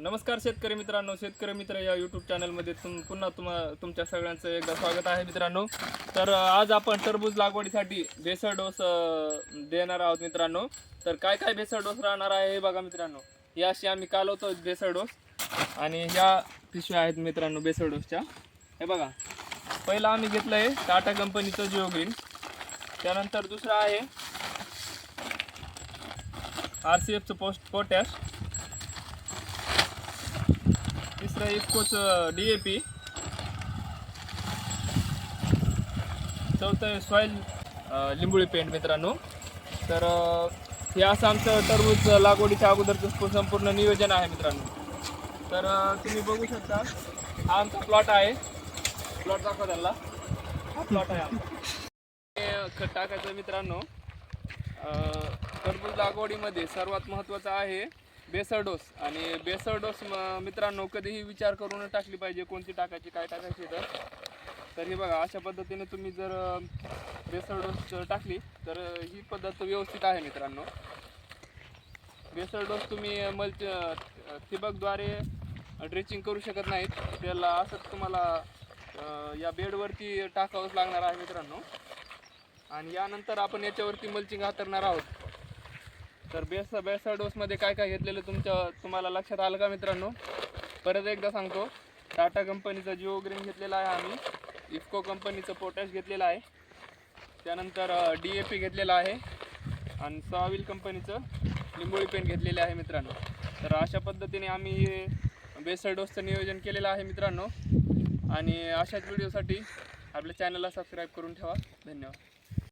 नमस्कार शेतकरी मित्रांनो शेतकरी मित्र या यूट्यूब चॅनलमध्ये तुम पुन्हा तुम्हा तुमच्या सगळ्यांचं एकदा स्वागत आहे मित्रांनो. तर आज आपण टरबूज लागवडीसाठी बेसळ डोस देणार आहोत मित्रांनो. तर काय काय भेसळ डोस राहणार आहे हे बघा मित्रांनो. या अशी आम्ही कालवतो बेसळ डोस आणि ह्या पिशव्या आहेत मित्रांनो बेसळ डोसच्या. हे बघा. पहिला आम्ही घेतलं आहे टाटा कंपनीचं जिओ ग्रीन त्यानंतर दुसरं आहे आर सी एफचं पोस्ट पोटॅश. दुसरं इफकोच डी ए पी चौथं सॉईल लिंबुळी पेंट मित्रांनो. तर हे असं आमचं टरबूज लागवडीच्या अगोदरचं संपूर्ण नियोजन आहे मित्रांनो. तर तुम्ही बघू शकता हा आमचा प्लॉट आहे. प्लॉट दाखवा त्याला हा प्लॉट आहे आमचा. खत टाकायचं मित्रांनो. टरबूज लागवडीमध्ये सर्वात महत्त्वाचं आहे बेसळ डोस. आणि बेसळ डोस म- मित्रांनो कधीही विचार करून टाकली पाहिजे कोणती टाकायची काय टाकायची तर. तर हे बघा अशा पद्धतीने तुम्ही जर बेसर बेसळ डोस टाकली तर ही पद्धत व्यवस्थित आहे मित्रांनो. बेसळ डोस तुम्ही मल्च ठिबकद्वारे ड्रेचिंग करू शकत नाहीत. त्याला असंच तुम्हाला या बेडवरती टाकावंच लागणार आहे मित्रांनो. आणि यानंतर आपण याच्यावरती मल्चिंग हातरणार आहोत. तर बेस बेस्ट डोसमध्ये काय काय घेतलेलं तुमच्या तुम्हाला लक्षात आलं का मित्रांनो? परत एकदा सांगतो. टाटा कंपनीचा जिओ ग्रीन घेतलेला आहे आम्ही. इफको कंपनीचं पोटॅश घेतलेलं आहे. त्यानंतर डी ए पी घेतलेलं आहे. आणि सॉविल कंपनीचं लिंबोळी पेंट घेतलेले आहे मित्रांनो. तर अशा पद्धतीने आम्ही हे बेसळ डोसचं नियोजन केलेलं आहे मित्रांनो. आणि अशाच व्हिडिओसाठी आपल्या चॅनलला सबस्क्राईब करून ठेवा. धन्यवाद.